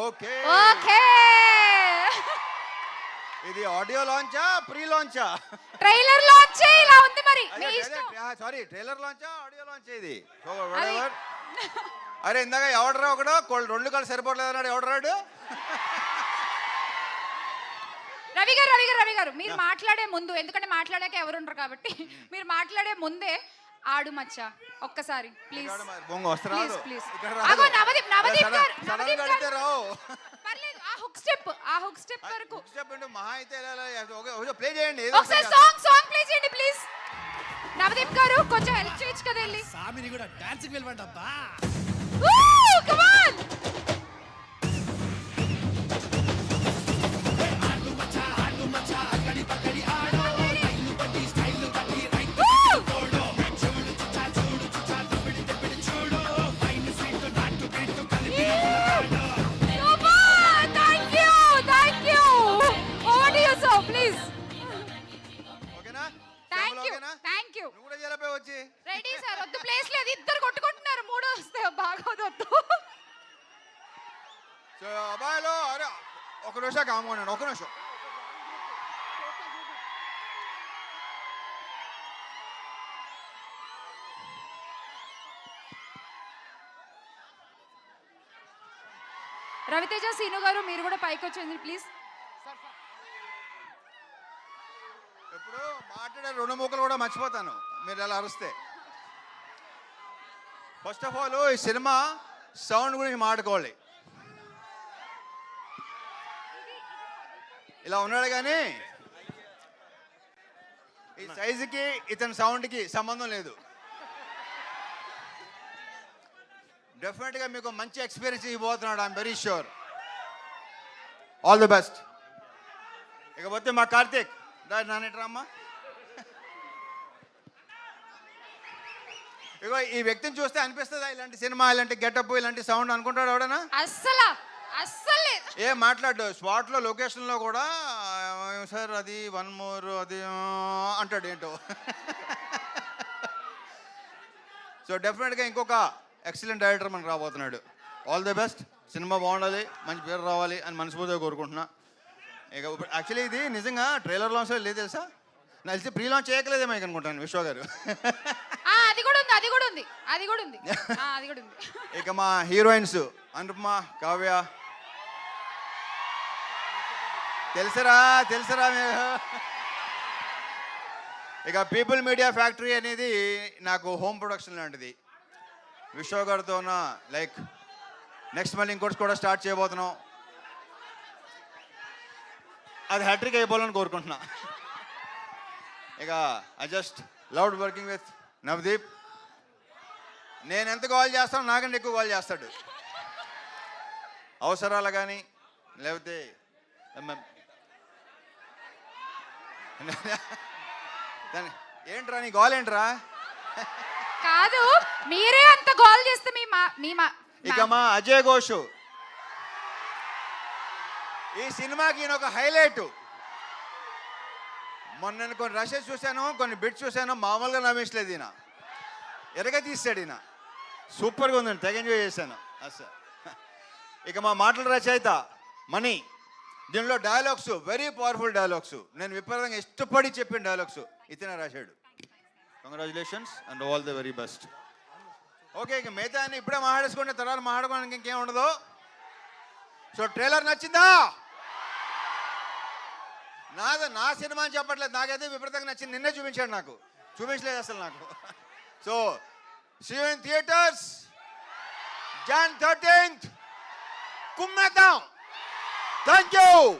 Okay. Okay. ఇది audio లాంచా pre లాంచా? ట్రైలర్లో వచ్చే ఇలా ఉంది మరి. మీ ఇష్టం. సారీ ట్రైలర్ లాంచా ఆడియో లాంచ్ ఇది. అరే ఇందాక ఎవడరా ఒకడు? రెండు కాళ్ళు సరిపోవట్లేదు అన్నాడు ఎవడరాడు రవి గారు రవి గారు రవి గారు మీరు మాట్లాడే ముందు ఎందుకంటే మాట్లాడాక ఎవరు ఉండరు కాబట్టి మీరు మాట్లాడే ముందే ఆడు మచ్చ ఒక్కసారి ప్లీజ్ అగో. నవదీప్ గారు నవదీప్ పర్లేదు ఆ హుక్ స్టెప్ ఆ హుక్ స్టెప్ వరకు. మహా అయితే ప్లే చేయండి ఏదో ఒకసారి ఒకటి సాంగ్ సాంగ్ ప్లే చేయండి ప్లీజ్ నవదీప్ గారు కొంచెం హెల్ప్ చేయొచ్చు కదా వెళ్ళి సామిని కూడా డాన్స్కి వెళ్ళమండి You. నువ్వు కూడా వచ్చి. రెడీ సార్ వద్దు ప్లేస్ లేదు. ఇద్దరు కొట్టుకుంటున్నారు. మూడో వస్తే బాగోదు వద్దు. సో అబ్బాయిలో అరే ఒక నిమిషం కామన్నాడు ఒక నిమిషం. రవితేజ సీను గారు మీరు కూడా పైకి వచ్చేయండి ప్లీజ్ ఎప్పుడు మాట్లాడే రెండు ముక్కలు కూడా మర్చిపోతాను మీరు అలా అరుస్తే. ఫస్ట్ ఆఫ్ ఆల్ ఈ సినిమా సౌండ్ గురించి మాట్లాడుకోవాలి. ఇలా ఉన్నాడు కానీ ఈ సైజుకి ఇతని సౌండ్కి సంబంధం లేదు. డెఫినెట్గా మీకు మంచి ఎక్స్పీరియన్స్ ఇవ్వబోతున్నాడు I'm very sure all the best ఇకపోతే మా కార్తీక్ రా నానేట్రమ్మా ఇగో ఈ వ్యక్తిని చూస్తే అనిపిస్తుందా ఇలాంటి సినిమా ఇలాంటి గెటప్ ఇలాంటి సౌండ్ అనుకుంటాడు ఎవడనా అస్సలు అస్సలు. ఏ మాట్లాడు. స్పాట్లో లొకేషన్లో కూడా సార్ అది వన్ మోర్ అది అంటాడు ఏంటో. సో డెఫినెట్గా ఇంకొక ఎక్సలెంట్ డైరెక్టర్ మనకు రాబోతున్నాడు. ఆల్ ది బెస్ట్ సినిమా బాగుండాలి మంచి పేరు రావాలి అని మనస్ఫూర్తిగా కోరుకుంటున్నా. ఇక ఇప్పుడు యాక్చువల్లీ ఇది నిజంగా ట్రైలర్ లాంచ్ లేదు తెలుసా? నాకు తెలిసి ప్రీ లాంచ్ చేయకలేదేమో ఇక అనుకుంటాను విశ్వ గారు. ఆ, అది కూడా ఉంది అది కూడా ఉంది అది కూడా ఉంది. ఆ, అది కూడా ఉంది. ఇక మా హీరోయిన్స్ అనుపమ కావ్య. తెలుసరా తెలుసరా మీరు? ఇక పీపుల్ మీడియా ఫ్యాక్టరీ అనేది నాకు హోమ్ ప్రొడక్షన్ లాంటిది. విశ్వ గారితో లైక్ నెక్స్ట్ మళ్ళీ ఇంకోటి కూడా స్టార్ట్ చేయబోతున్నాం. అది హ్యాట్రిక్ అయిపోవాలని కోరుకుంటున్నా. ఇక I just loved working with Navdeep నేను ఎంత కాల్ చేస్తానో నాకంటే ఎక్కువ కాల్ చేస్తాడు. అవసరాలు కానీ లేకపోతే ఏంట్రా నీ గోల్ ఏంట్రా? కాదు మీరే అంత గోల్ చేస్తే మీ మా మీ మా ఇక మా అజయ్ ఘోష్ ఈ సినిమాకి ఈయన ఒక హైలైట్. మొన్న నేను కొన్ని రషెస్ చూశాను కొన్ని బిట్స్ చూశాను మామూలుగా నవ్వించలేదు ఈయన. ఎరగ తీసాడు ఈయన. సూపర్గా ఉందండి తెగ ఎంజాయ్ చేశాను. అసలు ఇక మా మాటల రచయిత మనీ దీనిలో డైలాగ్స్ వెరీ పవర్ఫుల్ డైలాగ్స్. నేను విపరీతంగా ఇష్టపడి చెప్పిన డైలాగ్స్ ఇతనే రాశాడు. Congratulations and all the very best okay ఇక మిగతా ఇప్పుడే మాట్లాడేసుకుంటే తర్వాత మాట్లాడుకోవడానికి ఇంకేం ఉండదు. సో ట్రైలర్ నచ్చిందా? నాది నా సినిమా అని చెప్పట్లేదు. నాకైతే విపరీతంగా నచ్చింది. నిన్నే చూపించాడు నాకు. చూపించలేదు అసలు నాకు. So seven theatres Jan thirteenth. కుమ్మేద్దాం. Thank you